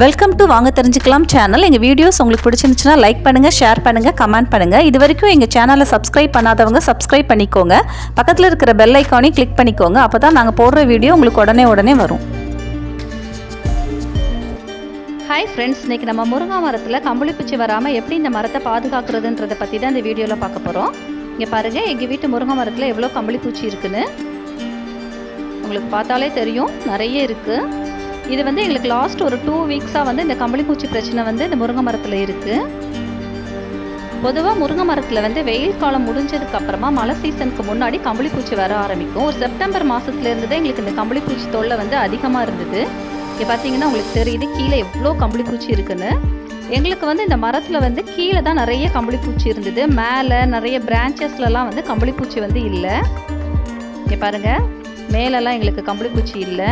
Welcome to வாங்க தெரிஞ்சுக்கலாம் channel எங்கள் வீடியோஸ் உங்களுக்கு பிடிச்சிருந்துச்சுன்னா லைக் பண்ணுங்கள் ஷேர் பண்ணுங்கள் கமெண்ட் பண்ணுங்கள் இது வரைக்கும் எங்கள் சேனலை சப்ஸ்கிரைப் பண்ணாதவங்க சப்ஸ்கிரைப் பண்ணிக்கோங்க. பக்கத்தில் இருக்கிற பெல் ஐக்கானையும் கிளிக் பண்ணிக்கோங்க. அப்போ தான் நாங்கள் போடுற வீடியோ உங்களுக்கு உடனே உடனே வரும். ஹாய் ஃப்ரெண்ட்ஸ் இன்றைக்கி நம்ம முருங்கா மரத்தில் கம்பளிப்பூச்சி வராமல் எப்படி இந்த மரத்தை பாதுகாக்கிறதுன்றதை பற்றி தான் இந்த வீடியோவில் பார்க்க போகிறோம் இங்கே பாருங்கள் எங்கள் வீட்டு முருங்கை மரத்தில் எவ்வளோ கம்பளிப்பூச்சி இருக்குதுன்னு உங்களுக்கு பார்த்தாலே தெரியும் நிறைய இருக்குது இது வந்து எங்களுக்கு லாஸ்ட் ஒரு டூ வீக்ஸாக வந்து இந்த கம்பளிப்பூச்சி பிரச்சனை வந்து இந்த முருங்கை மரத்தில் இருக்குது பொதுவாக முருங்கை மரத்தில் வந்து வெயில் காலம் முடிஞ்சதுக்கு அப்புறமா மழை சீசனுக்கு முன்னாடி கம்பளிப்பூச்சி வர ஆரம்பிக்கும். ஒரு செப்டம்பர் மாதத்துலேருந்து தான் எங்களுக்கு இந்த கம்பளிப்பூச்சி தொல்லை வந்து அதிகமாக இருந்தது. இங்கே பார்த்தீங்கன்னா உங்களுக்கு தெரியுது கீழே எவ்வளோ கம்பளிப்பூச்சி இருக்குதுன்னு இருக்குன்னு. எங்களுக்கு வந்து இந்த மரத்தில் வந்து கீழே தான் நிறைய கம்பளிப்பூச்சி இருந்தது. மேலே நிறைய பிரான்ச்சஸ்லலாம் வந்து கம்பளிப்பூச்சி வந்து இல்லை. இங்கே பாருங்கள் மேலெல்லாம் எங்களுக்கு கம்பளிப்பூச்சி இல்லை.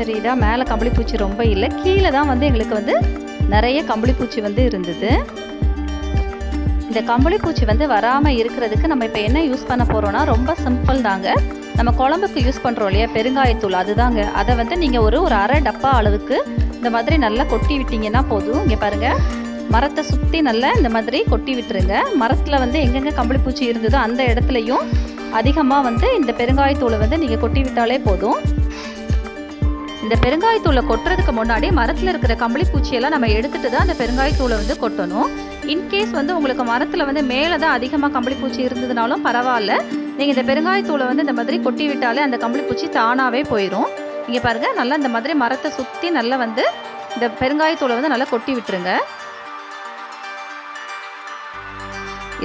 தெரியுதா? மேலே கம்பளிப்பூச்சி ரொம்ப இல்லை. கீழே தான் வந்து எங்களுக்கு வந்து நிறைய கம்பளிப்பூச்சி வந்து இருந்தது. இந்த கம்பளிப்பூச்சி வந்து வராமல் இருக்கிறதுக்கு நம்ம இப்போ என்ன யூஸ் பண்ண போகிறோன்னா ரொம்ப சிம்பிள் தாங்க. நம்ம குழம்புக்கு யூஸ் பண்ணுறோம் இல்லையா? பெருங்காயத்தூள் அதுதாங்க. அதை வந்து நீங்கள் ஒரு ஒரு அரை டப்பா அளவுக்கு இந்த மாதிரி நல்லா கொட்டி விட்டிங்கன்னா போதும். இங்கே பாருங்கள் மரத்தை சுற்றி நல்லா இந்த மாதிரி கொட்டி விட்டுருங்க. மரத்தில் வந்து எங்கெங்கே கம்பளிப்பூச்சி இருந்ததோ அந்த இடத்துலையும் அதிகமாக வந்து இந்த பெருங்காயத்தூளை வந்து நீங்கள் கொட்டி விட்டாலே போதும். இந்த பெருங்காயத்தூளை கொட்டுறதுக்கு முன்னாடி மரத்தில் இருக்கிற கம்பளி பூச்சியெல்லாம் நம்ம எடுத்துட்டு தான் அந்த பெருங்காயத்தூளை வந்து கொட்டணும். இன்கேஸ் வந்து உங்களுக்கு மரத்தில் வந்து மேலே தான் அதிகமாக கம்பளி பூச்சி இருந்ததுனாலும் பரவாயில்ல. நீங்கள் இந்த பெருங்காயத்தூளை வந்து இந்த மாதிரி கொட்டி விட்டாலே அந்த கம்பளி பூச்சி தானாகவே போயிடும் இங்கே பாருங்கள் நல்லா இந்த மாதிரி மரத்தை சுற்றி நல்லா வந்து இந்த பெருங்காயத்தூளை வந்து நல்லா கொட்டி விட்டுருங்க.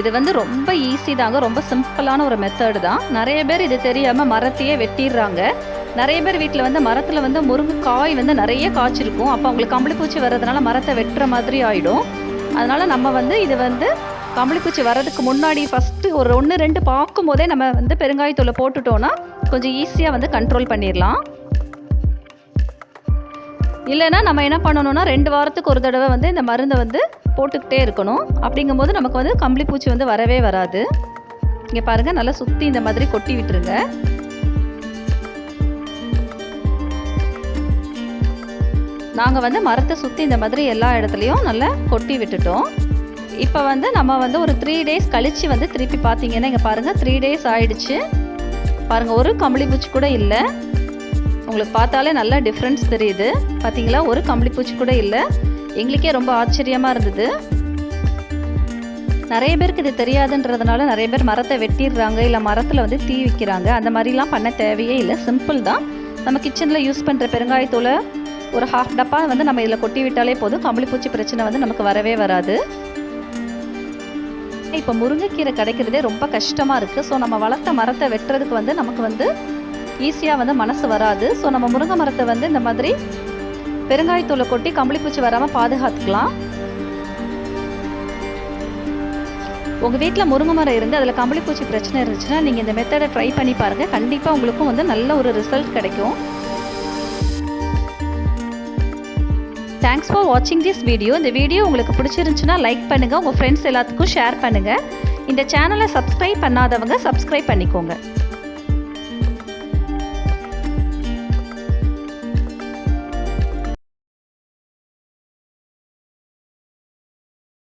இது வந்து ரொம்ப ஈஸி தாங்க ரொம்ப சிம்பிளான ஒரு மெத்தடு தான். நிறைய பேர் இது தெரியாமல் மரத்தையே வெட்டிடுறாங்க. நிறைய பேர் வீட்டில் வந்து மரத்தில் வந்து முருங்கைக்காய் வந்து நிறைய காய்ச்சிருக்கும். அப்போ அவங்களுக்கு கம்பளிப்பூச்சி வர்றதுனால மரத்தை வெட்டுற மாதிரி ஆகிடும் அதனால் நம்ம வந்து இது வந்து கம்பளிப்பூச்சி வர்றதுக்கு முன்னாடி ஃபஸ்ட்டு ஒரு ஒன்று ரெண்டு பார்க்கும் போதே நம்ம வந்து பெருங்காயத்தூளை போட்டுட்டோன்னா கொஞ்சம் ஈஸியாக வந்து கண்ட்ரோல் பண்ணிடலாம். இல்லைன்னா நம்ம என்ன பண்ணணும்னா ரெண்டு வாரத்துக்கு ஒரு தடவை வந்து இந்த மருந்தை வந்து போட்டுக்கிட்டே இருக்கணும். அப்படிங்கும்போது நமக்கு வந்து கம்பளிப்பூச்சி வந்து வரவே வராது. இங்கே பாருங்கள் நல்லா சுற்றி இந்த மாதிரி கொட்டி விட்டுருங்க. நாங்கள் வந்து மரத்தை சுற்றி இந்த மாதிரி எல்லா இடத்துலையும் நல்லா கொட்டி விட்டுட்டோம். இப்போ வந்து நம்ம வந்து ஒரு த்ரீ டேஸ் கழித்து வந்து திருப்பி பார்த்தீங்கன்னா இங்கே பாருங்கள் த்ரீ டேஸ் ஆயிடுச்சு. பாருங்கள் ஒரு கம்பளி பூச்சி கூட இல்லை. உங்களுக்கு பார்த்தாலே நல்லா டிஃப்ரென்ஸ் தெரியுது. பார்த்தீங்களா ஒரு கம்பளி பூச்சி கூட இல்லை. எங்களுக்கே ரொம்ப ஆச்சரியமாக இருந்தது. நிறைய பேருக்கு இது தெரியாதுன்றதுனால நிறைய பேர் மரத்தை வெட்டிடுறாங்க இல்லை மரத்தில் வந்து தீ வைக்கிறாங்க. அந்த மாதிரிலாம் பண்ண தேவையே இல்லை. சிம்பிள் தான். நம்ம கிச்சனில் யூஸ் பண்ணுற பெருங்காயத்தூளை ஒரு ஹாஃப் டப்பா வந்து நம்ம இதில் கொட்டி விட்டாலே போதும். கம்பளிப்பூச்சி பிரச்சனை வந்து நமக்கு வரவே வராது. இப்போ முருங்கைக்கீரை கிடைக்கிறதே ரொம்ப கஷ்டமாக இருக்குது ஸோ நம்ம வளர்த்த மரத்தை வெட்டுறதுக்கு வந்து நமக்கு வந்து ஈஸியாக வந்து மனசு வராது. ஸோ நம்ம முருங்கை மரத்தை வந்து இந்த மாதிரி பெருங்காயத்தூளை கொட்டி கம்பளிப்பூச்சி வராமல் பாதுகாத்துக்கலாம். உங்கள் வீட்டில் முருங்கை மரம் இருந்து அதில் கம்பளிப்பூச்சி பிரச்சனை இருந்துச்சுன்னா நீங்கள் இந்த மெத்தடை ட்ரை பண்ணி பாருங்கள் கண்டிப்பாக உங்களுக்கும் வந்து நல்ல ஒரு ரிசல்ட் கிடைக்கும். தேங்க்ஸ் ஃபார் வாட்சிங் திஸ் வீடியோ இந்த வீடியோ உங்களுக்கு பிடிச்சிருந்துச்சுன்னா லைக் பண்ணுங்கள் உங்கள் ஃப்ரெண்ட்ஸ் எல்லாத்துக்கும் ஷேர் பண்ணுங்கள் இந்த சேனலை சப்ஸ்கிரைப் பண்ணாதவங்க சப்ஸ்கிரைப் பண்ணிக்கோங்க.